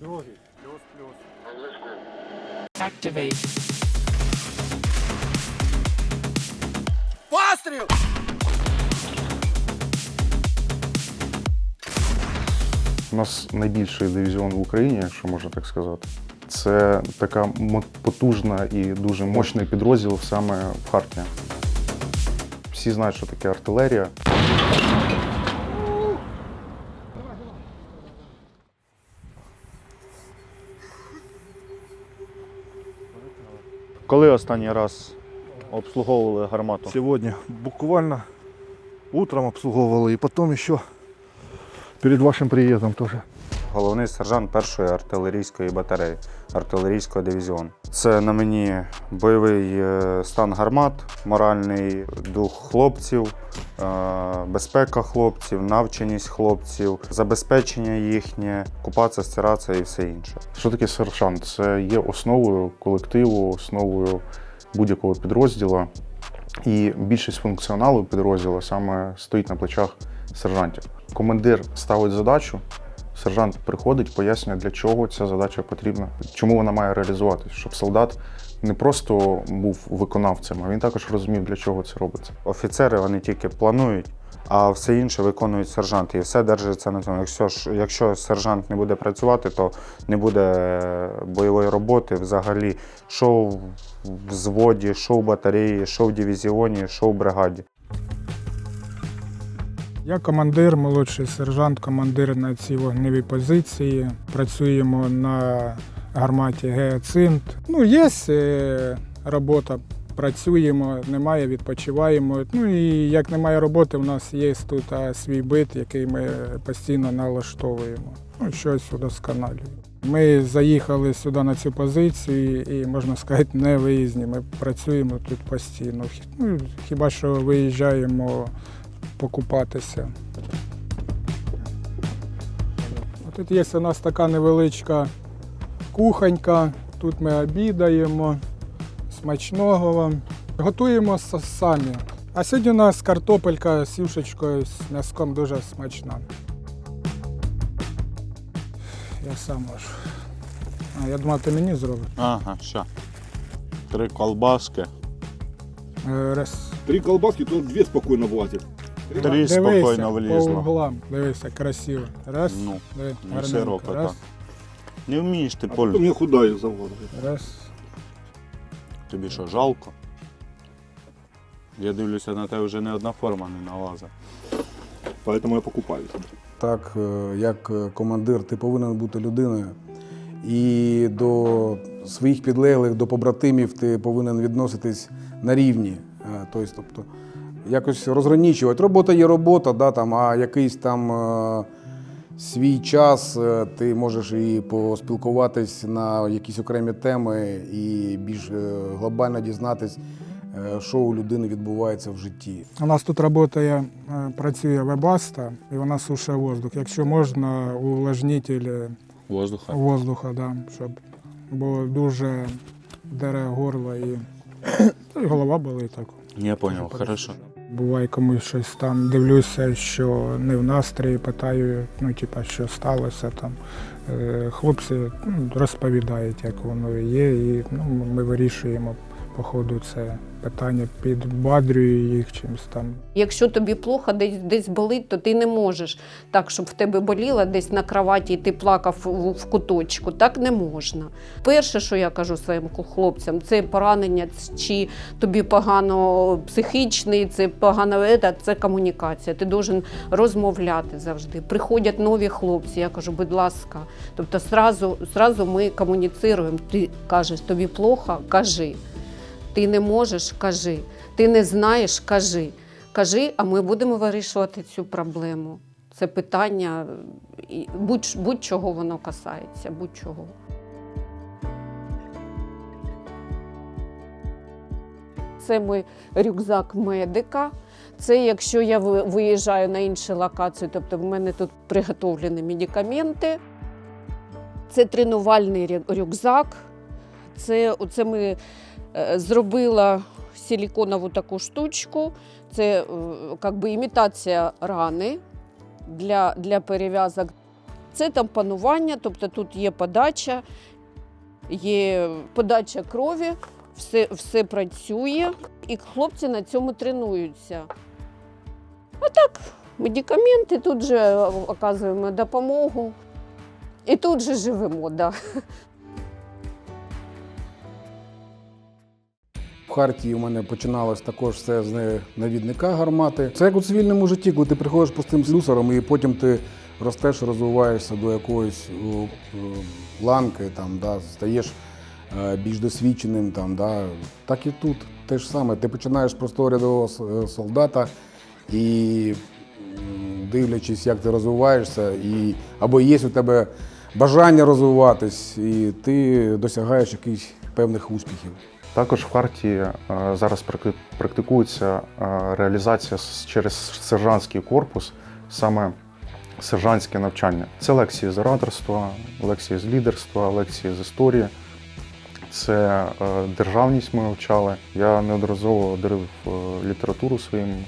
Другий. Activate. Постріл! У нас найбільший дивізіон в Україні, якщо можна так сказати. Це така потужна і дуже мощний підрозділ саме в Харкові. Всі знають, що таке артилерія. Коли останній раз обслуговували гармату? Сьогодні буквально утром обслуговували і потім ще перед вашим приїздом теж. Головний сержант першої артилерійської батареї, артилерійського дивізіону. Це на мені бойовий е, стан гармат, моральний дух хлопців, безпека хлопців, навченість хлопців, забезпечення їхнє, купатися, стиратися і все інше. Що таке сержант? Це є основою колективу, основою будь-якого підрозділу. І більшість функціоналу підрозділу саме стоїть на плечах сержантів. Командир ставить задачу, сержант приходить, пояснює, для чого ця задача потрібна, чому вона має реалізуватися, щоб солдат не просто був виконавцем, а він також розумів, для чого це робиться. Офіцери вони тільки планують, а все інше виконують сержанти. І все держиться на цьому. Якщо, ж- якщо сержант не буде працювати, то не буде е, бойової роботи взагалі. Що в взводі, що в батареї, що в дивізіоні, що в бригаді. Я командир, молодший сержант, командир на цій вогневій позиції. Працюємо на гарматі Геоцинт. Ну, є е, робота, працюємо, немає, відпочиваємо. Ну і як немає роботи, у нас є тут свій бит, який ми постійно налаштовуємо. Ну, щось удосконалюємо. Ми заїхали сюди на цю позицію і, можна сказати, не виїзні. Ми працюємо тут постійно. Ну, хіба що виїжджаємо покупатися. Тут є у нас така невеличка кухонька, тут ми обідаємо, смачного вам. Готуємо самі. А сьогодні у нас картопелька з юшечкою, з м'язком дуже смачна. Я сам можу. А, я думав, ти мені зробиш. Ага, ща. Три колбаски. Е, Раз. Три колбаски, то две спокойно влазят. Три спокійно по влізло. углам. Дивися, красиво. Раз. Ну, диви, не гарненько. широко Раз, так. Не вмієш ти, А Поль. потом я худаю за голову. раз. Тобі що, жалко? Я дивлюся, на тебе вже не одна форма не налазить. Поэтому я покупаю. Так, е, як е, командир, ти повинен бути людиною. І до своїх підлеглих, до побратимів ти повинен відноситись на рівні. Е, Тобто, тобто якось розгранічувати. Робота є робота, да, там, а якийсь там е, свій час е, ти можеш і поспілкуватись на якісь окремі теми і більш е, глобально дізнатись, е, що у людини відбувається в житті. У нас тут працює, працює вебаста, і вона сушить воздух. Якщо можна, увлажнитель Воздуха. воздуха, да, щоб, бо дуже дере горло і, голова болить так. Я понял, хорошо. Буває комусь щось там дивлюся, що не в настрої, питаю, ну, типа, що сталося там. Е, Хлопці ну, розповідають, як воно є, і ну, ми вирішуємо по ходу це питання, підбадрюю їх чимось там. Якщо тобі плохо, десь десь болить, то ти не можеш так, щоб в тебе боліло десь на кроваті, і ти плакав в, куточку. Так не можна. Перше, що я кажу своїм хлопцям, це поранення, чи тобі погано психічний, це погано це, комунікація. Ти должен розмовляти завжди. Приходять нові хлопці. Я кажу, будь ласка. Тобто, зразу, зразу ми комуніцируємо. Ти кажеш, тобі плохо, кажи. Ти не можеш, кажи. Ти не знаєш, кажи. Кажи, а ми будемо вирішувати цю проблему. Це питання, і будь- будь-чого воно касається, будь-чого. Це мій рюкзак медика. Це якщо я виїжджаю на іншу локацію, тобто в мене тут приготовлені медикаменти. Це тренувальний рюкзак. Це, оце ми зробила силіконову таку штучку. Це е, как би, імітація рани для, для перев'язок. Це там панування, тобто тут є подача, є подача крові, все, все працює, і хлопці на цьому тренуються. А так, медикаменти, тут же оказуємо допомогу. І тут же живемо, да. Хартії у мене починалось також все з навідника гармати. Це як у цивільному житті, коли ти приходиш простим слюсаром і потім ти ростеш, розвиваєшся до якоїсь ланки, там, да, стаєш е, більш досвідченим. Там, да. Так і тут те ж саме. Ти починаєш з простого рядового е, солдата і дивлячись, як ти розвиваєшся, і або є у тебе бажання розвиватись, і ти досягаєш якихось певних успіхів. Також в Харті е, зараз практикується е, реалізація через сержантський корпус, саме сержантське навчання. Це лекції з ораторства, лекції з лідерства, лекції з історії. Це е, державність ми вивчали. Я неодноразово дарив літературу своїм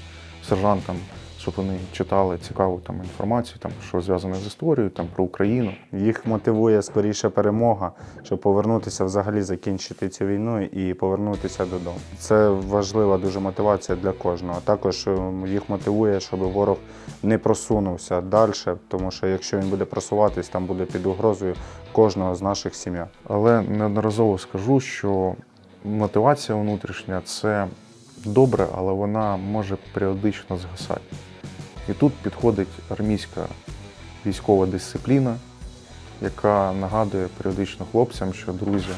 сержантам, щоб вони читали цікаву там інформацію, там що зв'язане з історією, там про Україну. Їх мотивує скоріше перемога, щоб повернутися взагалі закінчити цю війну і повернутися додому. Це важлива дуже мотивація для кожного. Також ем, їх мотивує, щоб ворог не просунувся далі, тому що якщо він буде просуватись, там буде під угрозою кожного з наших сім'я. Але неодноразово скажу, що мотивація внутрішня це добре, але вона може періодично згасати. І тут підходить армійська військова дисципліна, яка нагадує періодично хлопцям, що друзі,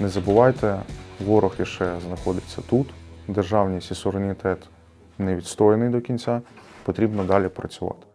не забувайте, ворог іще знаходиться тут, державність і суверенітет не відстояний до кінця, потрібно далі працювати.